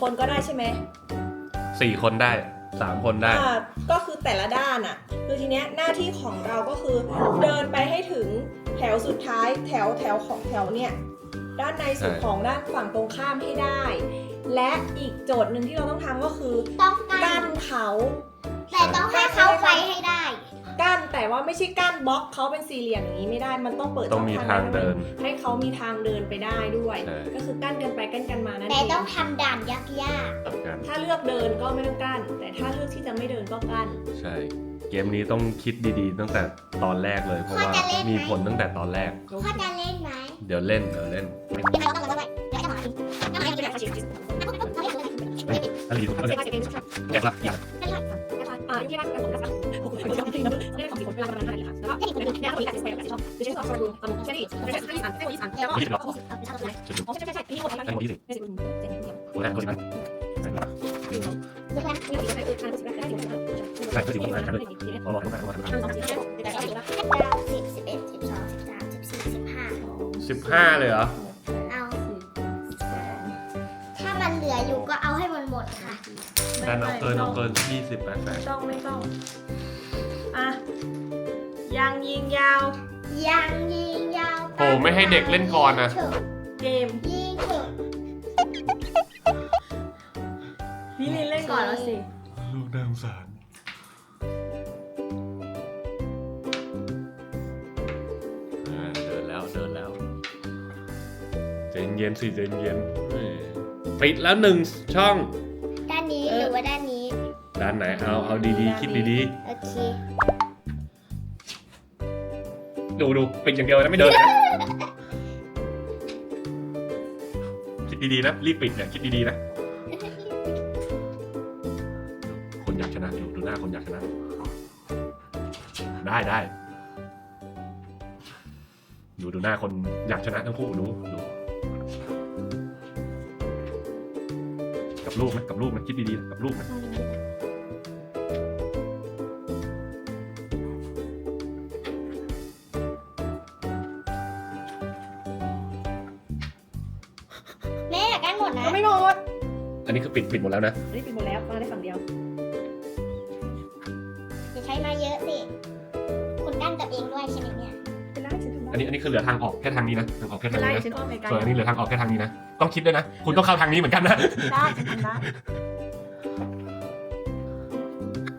คนก็ได้ใช่ไหมสี่คนได้สามคนได้ อ่าก็คือแต่ละด้านอะ คือทีเนี้ยหน้าที่ของเราก็คือเดินไปให้ถึงแถวสุดท้ายแถวแถวของแถวเนี่ยด้านในสุดใช่ ของด้านฝั่งตรงข้ามให้ได้ และอีกโจทย์หนึ่งที่เราต้องทำก็คือต้องกักั้นนเขา แต่ต้องให้เขาไปให้ได้ กั้นแต่ว่าไม่ใช่กั้นบล็อกเขาเป็นสี่เหลี่ยมอย่างนี้ไม่ได้มันต้องเปิดต้องมีช่ทางเดิน ให้เขามีทางเดินไปได้ด้วย ใช่ ก็คือกั้นกันไปกั้นกันมานั่นแต่เองต้องทำด่านยากตัดกัน ถ้าเลือกเดินก็ไม่ต้องกั้น แต่ถ้าเลือกที่จะไม่เดินก็กั้น ใช่ เกมนี้ต้องคิดดีๆ ตั้งแต่ตอนแรกเลย เพราะว่ามีผลตั้งแต่ตอนแรกๆเขาจะเล่นไหมเดี๋ยวเล่น เดี๋ยวเล่นยังไงต้องกันด้วยเดี๋ยวจะหมากินยังไงจะได้กินอะไรอยู่อะไรแกะละอย่าง อ่าที่บ้านผมนะคะผมเป็นคนที่ไม่ได้ของสี่คนเวลาประมาณห้านาทีค่ะแล้วก็เป็นแนวมีการดิสเพลย์หลายช่องดิฉันสอนสอนดูตอนใช่ดิใช่ที่อ่านใช่ที่อ่านแล้วก็อ๋อใช่ใช่ใช่ที่หมดแล้วไอ้คนที่สิไม่ใช่คุณเจ๋งเดียวโอ้แรงคนนั้นดูกันนี่คือการอ่านได้อยู่แล้วใช่ก็สิบคนนั้นรอรอทุกคนทุกคนทำสองสิ่งแต่ก็อยู่แล้วเก้าสิบสิบเอ็ดสิบสองสิบสามสิบสี่สิบห้าสิบห้าเลยเหรอเอาถ้ามันเหลืออยู่ก็เอาให้มันหมดค่ะ ดันเอาเกินเอาเกินยี่สิบแปดแปดต้องไม่ต้อง อะยางยิงยาว ยังยิงยาวโอ้ไม่ให้เด็กเล่นก่อนนะ เกมยิงเถอะพี่ลินเล่นก่อนแล้วสิ ลูกน่าสงสารอ่าเดินแล้วเดินแล้วใจเย็นสิใจเย็นเอ้ยปิดแล้วหนึ่งช่อง ด้านไหนเอาเอาดีๆ คิดดีโอเคๆดูดูปิดอย่างเดียวนะไม่เดินนะคิดดีๆนะรีบปิดเนี่ยคิดดีๆนะคนอยากชนะดูดูหน้าคนอยากชนะได้ได้ดูดูหน้าคนอยากชนะทั้งคู่ดูดูกับลูกนะกับลูกนะคิดดีๆนะกับลูกนะแม่อยา นหมดนะ ก็ไม่หมด อันนี้คือปิดปิดหมดแล้วนะ อันนี้ปิดหมดแล้วมาได้ฝั่งเดียว อย่าใช้มาเยอะสิ คุณกั้นตัวเองด้วยใช่ไหมเนี่ย เป็นไรฉันทำได้อันนี้อันนี้คือเหลือทางออกแค่ทางนี้นะทางออกแค่เป็ทานงไรนี้นะฉันอ้อมไปไกลส่วนอันนี้เหลือทางออกแค่ทางนี้นะ ต้องคิดด้วยนะ คุณต้องเข้าทางนี้เหมือนกันนะได้ฉันทำได้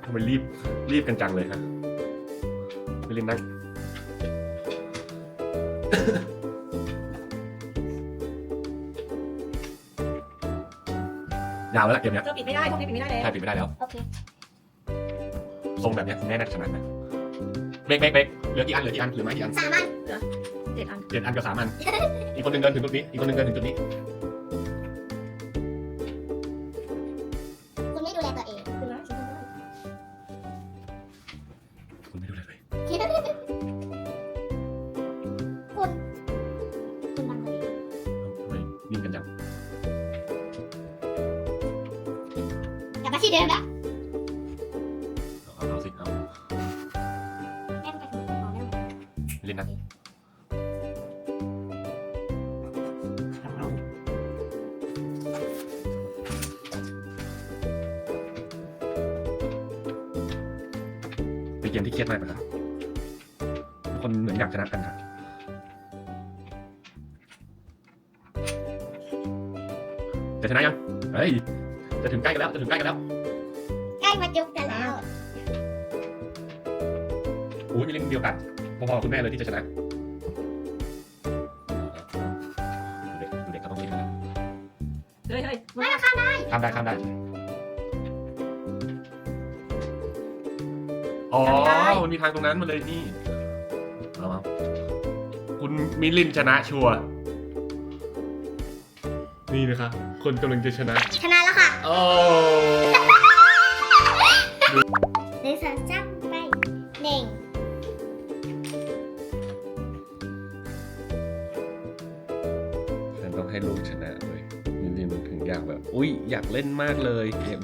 ทำไมรีบรีบกันจังเลยฮะไม่เล่นนั่งาวแล้วล่ะเกมเนี้ยเธอปิดไม่ได้พวกนี้ปิดไม่ได้แล้ว ใช่ปิดไม่ได้แล้วโอเค ทรงแบบเนี้ยคุณแม่น่าจะชนะนะเบรกเบรกเบรกเหลือกี่อันเหลือกี่อันเหลือไม่กี่อันสามอันเจ็ดอัน เจ็ดอันกับสามอัน อีกคนหนึ่งเดินถึงจุดนี้อีกคนหนึ่งเดินถึงจุดนี้ มที่เครียดมากนะครับทุกคนเหมือนอยากชนะกันครับจะชนะยังเฮ้ยจะถึงใกล้กันแล้วจะถึงใกล้กันแล้วใกล้มาจุกกันแล้วโอ้ยมีเล่นเดียวกันพอๆกับคุณแม่เลยที่จะชนะดูเด็กดูเด็กก็ต้องคิดนะเฮ้ยเฮ้ยไม่ละค่ะข้ามได้ข้ามได้ อ๋อมันมีทางตรงนั้นมาเลยนี่เอาเอาคุณมิลินชนะชัวร์นี่นะครับคนกำลังจะชนะ ชนะแล้วค่ะ โอ้ หนึ่งสองสามไปหนึ่งฉันต้องให้ลูกชนะเลยมิลินถึงอยากแบบ อุ้ยอยากเล่นมากเลยเกม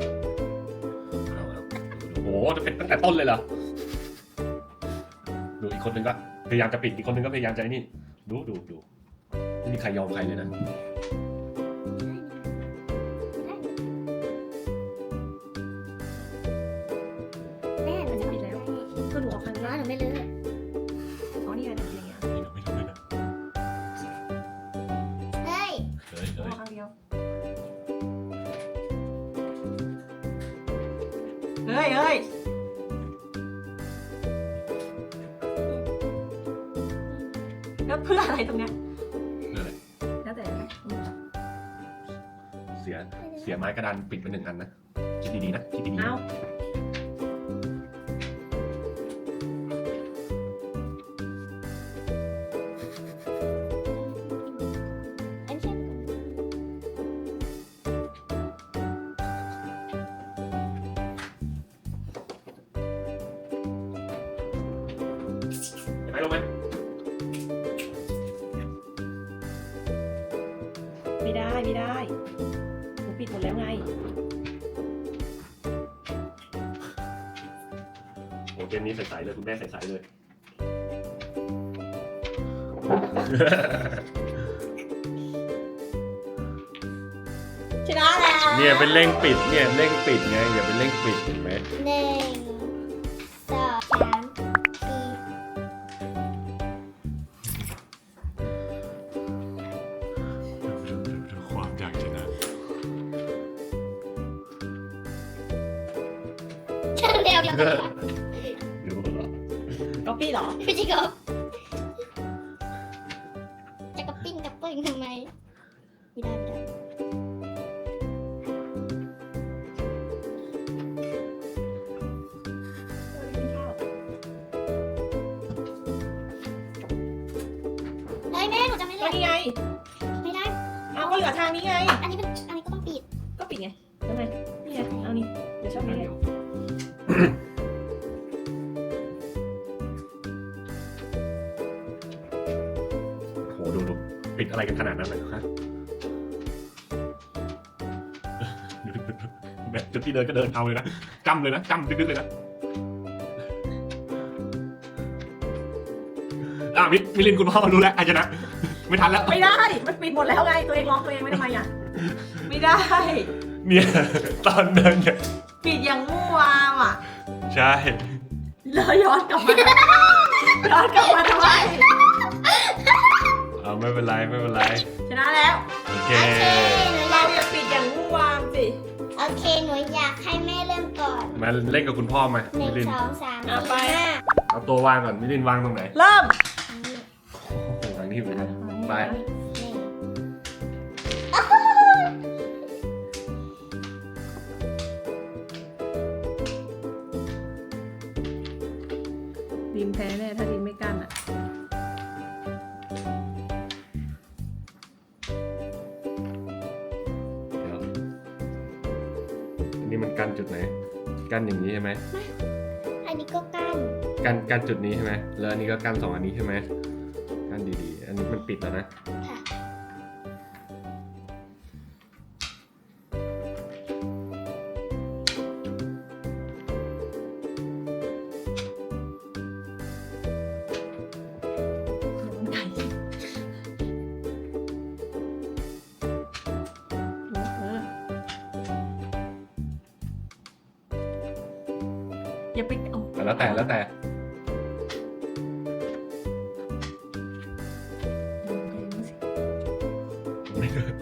อย่างเงี้ยจะเป็นตั้งแต่ต้นเลยเหรอ ดูอีกคนนึงก็พยายามจะปิดอีกคนนึงก็พยายามจะไอ้นี่ ดูดูดูไม่มีใครยอมใครเลยนะแม่หนูจะปิดแล้วก็หนูออกครั้งน้แรอยกหนูไม่เลือกอ๋อนี่ไงหนูอย่างเงี้ยไม่รู้เลยนะเฮ้ยเฮ้ยหนูเฮ้อยอกครั้งเดียว เฮ้ยเฮ้ยแล้วเพื่ออะไรตรงเนี้ยนั่นแหละแล้วแต่เสียเสียไม้กระดานปิดไปหนึ่งอันนะคิดดีๆนะคิดดีๆเอานะอัน ไหมลงไหมไม่ได้ไม่ได้หนูปิดหมดแล้วไง โอ้เกมนี้ใส่ๆเลยคุณแม่ใส่ๆเลย ชนะแล้วเนี่ยเป็นเร่งปิดเนี่ยเร่งปิดไงอย่าเป็นเร่งปิดเห็นไหม เร็วเดียวเร็วดูเหรอก๊อปปี้เหรอพี่จิกบจะกระปิ้งกระเปิ้งทำไม โหดูดูปิดอะไรกันขนาดนั้นเลยฮะดูดูดูแม่จุดที่เดินก็เดินเอาเลยนะจำเลยนะจำดึกๆเลยนะอะมิมิลินคุณพ่อรู้แล้วอาจจะนะ ไม่ทันแล้ว ไม่ได้ มันปิดหมดแล้วไง ตัวเองล็อกตัวเองไว้ทำไมอะ ไม่ได้ เนี่ย ตอนเดินเนี่ย ปิดอย่างมั่วามอะ ใช่ แล้วย้อนกลับมา ย้อนกลับมาทำไมเอาไม่เป็นไรไม่เป็นไรชนะแล้ว โอเค โอเคหนูอเรายากอย่าปิดอย่างมั่วามสิ โอเคหนูอยากให้แม่เริ่มก่อนมาเล่นกับคุณพ่อมาหนึ่มิงลินสองสามอะไปสี่ห้าเอาตัววางก่อนมิลินวางตรงไหนเริ่ม โอ้โหทางนี้ไปนะไปหนึ่ง นแพ้แน่ถ้าดินไม่กั้นอะเดี๋ยวอันนี้มันกั้นจุดไหน กั้นอย่างนี้ใช่ไหมอันนี้ก็กั้นกั้นกั้นจุดนี้ใช่ไหมแล้วอันนี้ก็กั้นสองอันนี้ใช่ไหมกั้นดีๆ อันนี้มันปิดแล้วนะค่ อย่าไปเอาแต่แล้วแต่แล้วแต่ไม่เกิด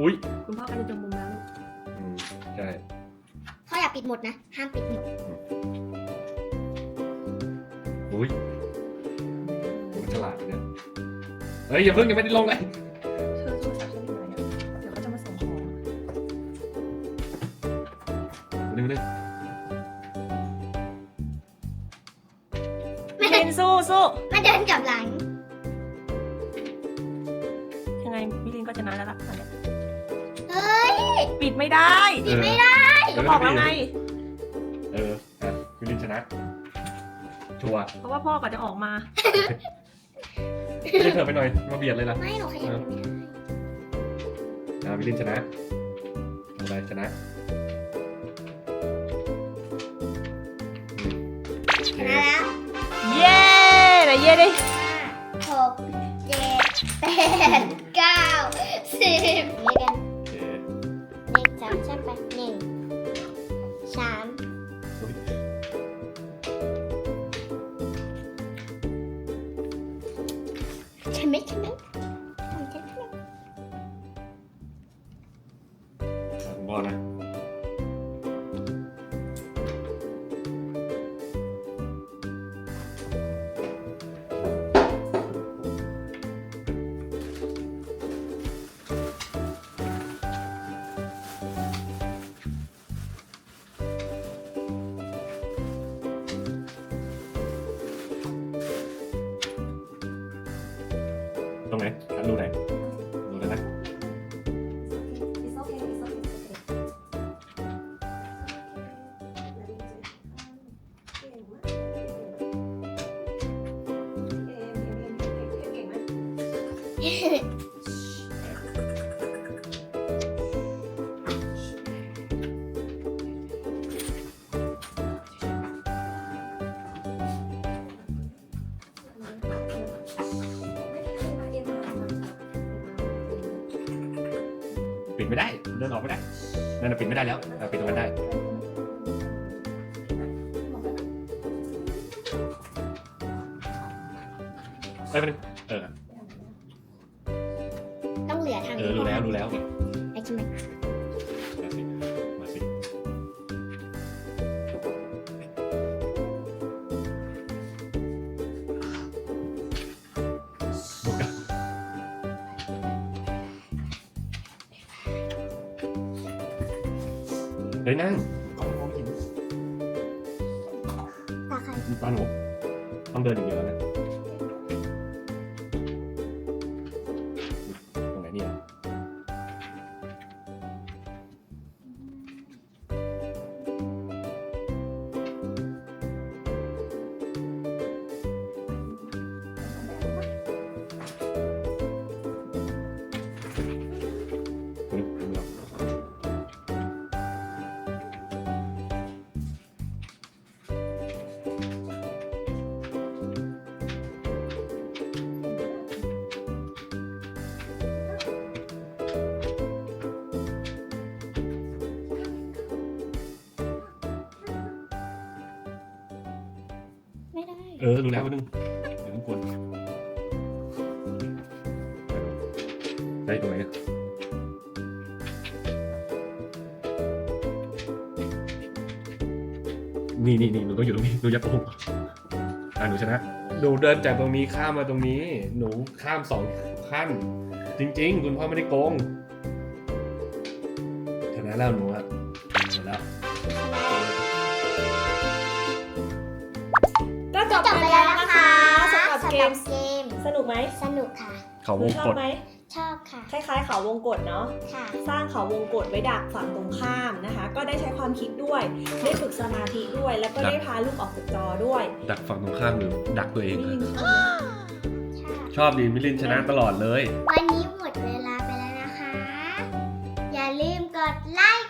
อุ้ยคุณพ่อก็จะจมมุมแล้วอืมใช่ พ่ออย่าปิดหมดนะ ห้ามปิดหมดอุ้ยมันฉลาดเนี่ย เฮ้ย อย่าเพิ่งยังไม่ได้ลงเลย สู้สู้มาเดินกลับหลัง ยังไงมิลินก็ชนะแล้วล่ะเฮ้ยปิดไม่ได้ปิดไม่ได้ก็บอกแล้วไง เอออะมิลินชนะ ชัวร์เพราะว่าพ่อก็จะออกมา เรียกเธอไปหน่อย มาเบียดเลยล่ะ ไม่หนูขยับไม่ได้อะมิลินชนะอะไรชนะชนะแล้ว ไหนเย้ดิห้าหกเจ็ดแปดเก้าสิบเรียกันโอเคเลขสามใช่ปะหนึ่งสามใช่ไหมใช่ไหม ดไม่ได้เดินออกไม่ได้นั่นนะปิดไม่ได้แล้วเออปิดตรงนั้นได้ไปไปบนึงเออต้องเหลือทางเออรู้แล้วรู้แล้ว ไอ้ใช่ไหม เฮ้ยนั่งกล้องมองไม่เห็นตาใครตาหนูต้องเดินอย่างเดียวนะ เออรู้แล้วนึงเดี๋ยวต้องกวนได้ตรงไหนอะนี่นี่นี่หนูต้องอยู่ตรงนี้หนูย่าโกงอะหนูชนะหนูเดินจากตรงนี้ข้ามมาตรงนี้ หนูข้ามสองขั้น จริง ๆ คุณพ่อไม่ได้โกงชนะแล้วหนูอะ จบจบไปไปแล้แล้ววนะนะคะคะสำหรับเกมเกมสนุกไหมสนุกค่ะ เขาวงชอกบด ไหมชอบค่ะคล้ายๆเขาวงกดเนาะ ค่ะ สร้างเขาวงกดไว้ดักฝั่งตรงข้ามนะคะ ก็ได้ใช้ความคิดด้วย ได้ฝึกสมาธิด้วย แล้วก็ได้พาลูกออกจากจอด้วยดักฝั่งตรงข้ามหรือดักตัวเองนี่อะยิงชอบไหมค่ะ ชอบดีมิลินชนะตลอดเลย วันนี้หมดเวลาไปแล้วนะคะ อย่าลืมกดไลค์